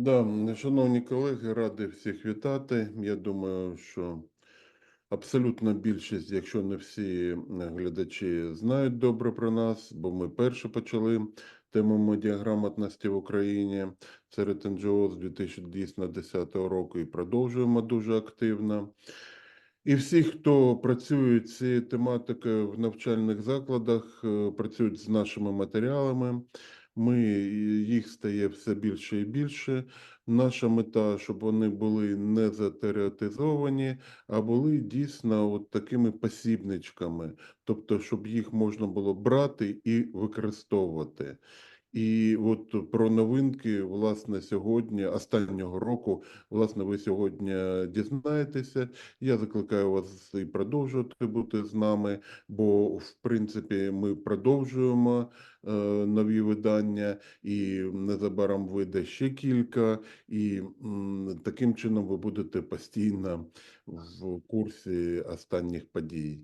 Да, шановні колеги, радий всіх вітати. Я думаю, що абсолютна більшість, якщо не всі глядачі, знають добре про нас, бо ми перші почали тему медіаграмотності в Україні серед НГО з 2010 року і продовжуємо дуже активно. І всі, хто працюють цією тематикою в навчальних закладах, е, працюють з нашими матеріалами. Ми їх стає все більше і більше. Наша мета, щоб вони були не затереотизовані, а були дійсно от такими посібничками, тобто, щоб їх можна було брати і використовувати. І от про новинки, власне, сьогодні, останнього року, власне, ви сьогодні дізнаєтеся. Я закликаю вас і продовжувати бути з нами, бо в принципі ми продовжуємо е, нові видання, і незабаром вийде ще кілька, і м, таким чином ви будете постійно в курсі останніх подій.